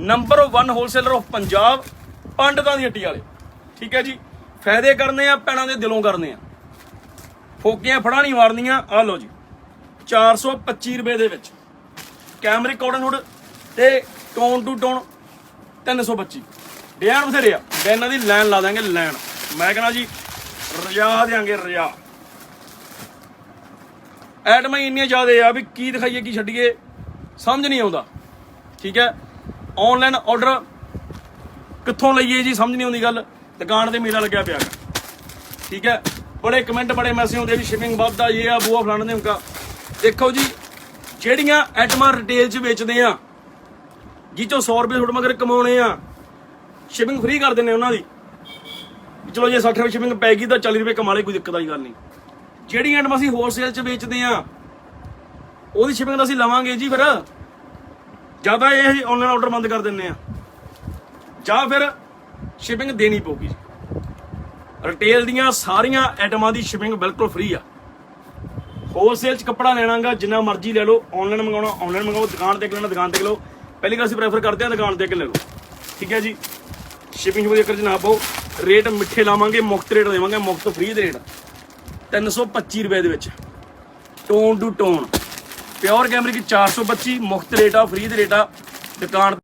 Number 1 wholesaler of Punjab ਪੰਡਤਾਂ ਦੀ ਹੱਟੀ ਵਾਲੇ। ਠੀਕ ਹੈ ਜੀ? ਫਾਇਦੇ ਕਰਨੇ ਆ ਪੈਣਾ ਦੇ ਦਿਲੋਂ ਕਰਨੇ ਆ। ਫੋਕੀਆਂ ਫੜਾ ਨਹੀਂ ਮਾਰਨੀਆਂ ਆ ਲਓ ਜੀ। 425 ਰੁਪਏ ਦੇ ਵਿੱਚ। ਕੈਮਰਿਕ ਕਾਟਨ ਹੁੱਡ ਤੇ ਟੋਨ ਟੂ ਟੋਨ 325 ਡਿਜ਼ਾਈਨ ਬਥੇਰੇ ਆ। ਇਹਨਾਂ ਦੀ ਲਾਈਨ ਲਾ ਦਾਂਗੇ ਲਾਈਨ ਮੈਂ ਕਹਿੰਦਾ ਜੀ, ਰਜਾ ਦੇਾਂਗੇ ਰਜਾ। ਐਟਮਾਂ ਇੰਨੀਆਂ ਜ਼ਿਆਦਾ ਆ ਵੀ ਕੀ ਦਿਖਾਈਏ, ਕੀ ਛੱਡੀਏ, ਸਮਝ ਨਹੀਂ ਆਉਂਦਾ। ਠੀਕ ਹੈ? ਆਨਲਾਈਨ ਆਰਡਰ ਕਿੱਥੋਂ ਲਈਏ ਜੀ, ਸਮਝ ਨਹੀਂ ਆਉਂਦੀ ਗੱਲ। ਦੁਕਾਨ ਤੇ ਮੇਲਾ ਲੱਗਿਆ ਪਿਆ। ਠੀਕ ਹੈ? ਬੜੇ ਕਮੈਂਟ ਬੜੇ ਮੈਸੇਜ ਹੁੰਦੇ ਵੀ ਸ਼ਿਪਿੰਗ ਵੱਧਦਾ ਇਹ ਆ ਬੂਆ ਫਲਾਣਾ ਦੇ ਹੁੰਕਾ। ਦੇਖੋ ਜੀ, ਜਿਹੜੀਆਂ ਆਈਟਮਾਂ ਰਿਟੇਲ 'ਚ ਵੇਚਦੇ ਆ ਜੀ ਚੋਂ 100 ਰੁਪਏ ਥੋੜਾ ਮਗਰ ਕਮਾਉਣੇ ਆ ਸ਼ਿਪਿੰਗ ਫ੍ਰੀ ਕਰ ਦਿੰਦੇ ਉਹਨਾਂ ਦੀ। ਚਲੋ ਜੇ 60 ਰੁਪਏ ਸ਼ਿਪਿੰਗ ਪੈ ਗਈ ਤਾਂ 40 ਰੁਪਏ ਕਮਾ ਲੇ ਕੋਈ ਦਿੱਕਤ ਵਾਲੀ ਗੱਲ ਨਹੀਂ। ਜਿਹੜੀਆਂ ਆਈਟਮਾਂ ਅਸੀਂ ਹੋਲਸੇਲ 'ਚ ਵੇਚਦੇ ਆ, ਉਹਦੀ ਸ਼ਿਪਿੰਗ ਤਾਂ ਅਸੀਂ ਲਵਾਂਗੇ ਜੀ ਫਿਰ। ਜਾਂ ਤਾਂ ਇਹ ਆਨਲਾਈਨ ਆਰਡਰ ਬੰਦ ਕਰ ਦਿੰਨੇ ਆ। ਜਾਂ ਫਿਰ ਸ਼ਿਪਿੰਗ ਦੇਣੀ ਪਊਗੀ। ਰਿਟੇਲ ਦੀਆਂ ਸਾਰੀਆਂ ਆਈਟਮਾਂ ਦੀ ਸ਼ਿਪਿੰਗ ਬਿਲਕੁਲ ਫ੍ਰੀ ਆ। ਹੋਲਸੇਲ ਚ ਕੱਪੜਾ ਲੈਣਾਗਾ ਜਿੰਨਾ ਮਰਜ਼ੀ ਲੈ ਲਓ। ਆਨਲਾਈਨ ਮੰਗਾਉਣਾ ਆਨਲਾਈਨ ਮੰਗਾਓ ਦੁਕਾਨ ਤੇ ਲੈਣਾ, ਦੁਕਾਨ ਤੇ ਲਓ। ਪਹਿਲੀ ਗੱਲ ਅਸੀਂ ਪ੍ਰੈਫਰ ਕਰਦੇ ਹਾਂ ਦੁਕਾਨ ਤੇ ਕੇ ਲੈ ਲਓ। ਠੀਕ ਹੈ ਜੀ? ਸ਼ਿਪਿੰਗ ਦੇ ਚੱਕਰ ਚ ਨਾ ਪਾਓ ਰੇਟ ਮਿੱਠੇ ਲਾਵਾਂਗੇ, ਮੁਫਤ ਰੇਟ ਦੇਵਾਂਗੇ। ਮੁਫਤ ਫ੍ਰੀ ਦੇ ਰੇਟ 325 ਰੁਪਏ ਦੇ ਵਿੱਚ। Tone to tone pure cambric 425 ਮੁਫਤ ਰੇਟ ਆ ਫ੍ਰੀ ਦੇ ਰੇਟ ਆ ਦੁਕਾਨ